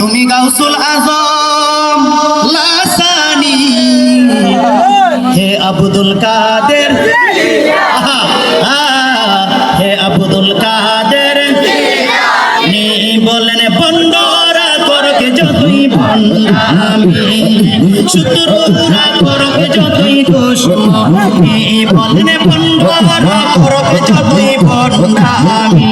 তুমি গাউসুল আজম, লাসানি। হে আব্দুল কাদের। হে আব্দুল কাদের। নি বলেন বন্ডরা করকে যতই বন্ডামি বলেন বন্ডরা করকে যতই বন্ডামি।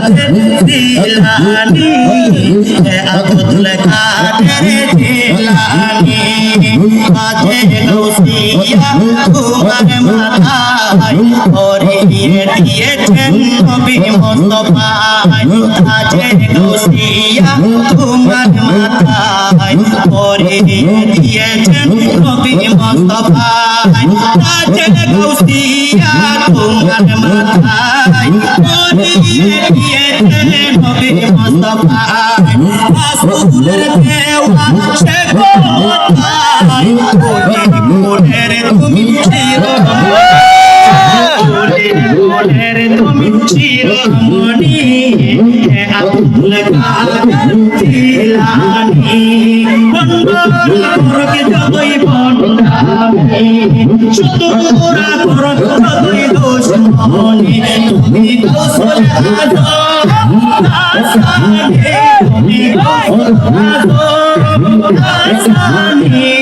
কাদের দিলানি হে আব্দুল দিলানি মাঝে গৌসিয়া তোমার মাথায় পরিয়ে দিয়েছেন নবী মুস্তাফায় মাঝে গৌসিয়া তোমার মাথায় পরিয়ে দিয়েছেন নবী মুস্তাফায় মাঝে গৌসিয়া তোমার মাথায় পরিয়ে দিয়েছেন নবী মুস্তাফায় রাসূলের দেওয়া সে কোথায় মোড়ের তুমি চিরমণি তুমি চিরমণি হে আব্দুল কাদের জিলানী করকে যতই বন্দামি শত্রুরা করকে যতই দুশ্মনী তুমি কৌশল আজম আসানি তুমি কৌশল আজম আসানি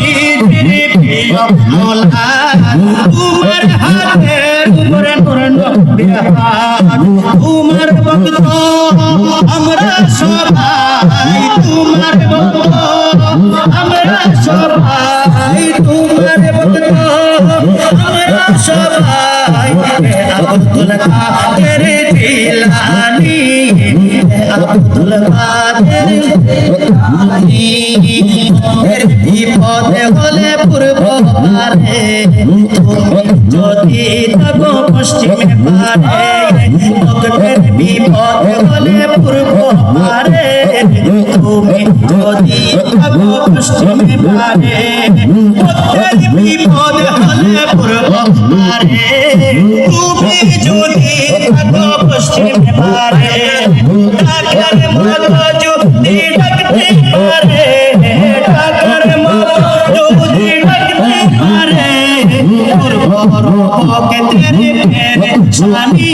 চিরবি ওলাদ তোমার হাতের উপর নর নবী হাত তোমার ভক্ত আমরা সবাই তোমার ভক্ত আমরা সবাই তোমার ভক্ত আমরা সবাই আব্দুল কাদের জিলানী বিপদে হলে পূর্ব পারে যদি থাকো পশ্চিমে পারে ভক্তের বিপদ হলে পূর্ব পারে তুমি যদি থাকো পশ্চিমে পারে বিপদ হলে পূর্ব পারে তুমি যদি থাকো পশ্চিমে পারে कर मौजू दी डकती मारे डकर मौजू दी डकती मारे गुरगोरो के तेरे पैर जानी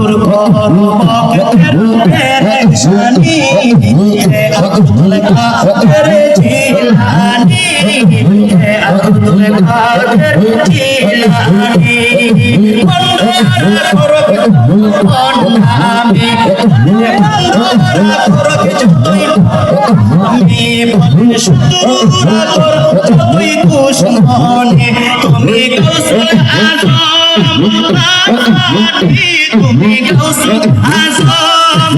गुरगोरो के तेरे पैर जानी है अब्दुल का तेरे जिलानी है বন্ধুরে ভাবের ঠিলানি বন্ধুরে করক আমি বন্ধুরে করক আমি বন্ধুরে করক তুই কুসমনে তুমি কুসুম আজম তুমি কুসুম আজম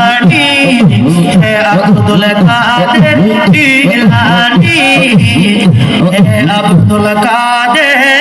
জিলানি হে আব্দুল কাদের জিলানি হে আব্দুল কাদের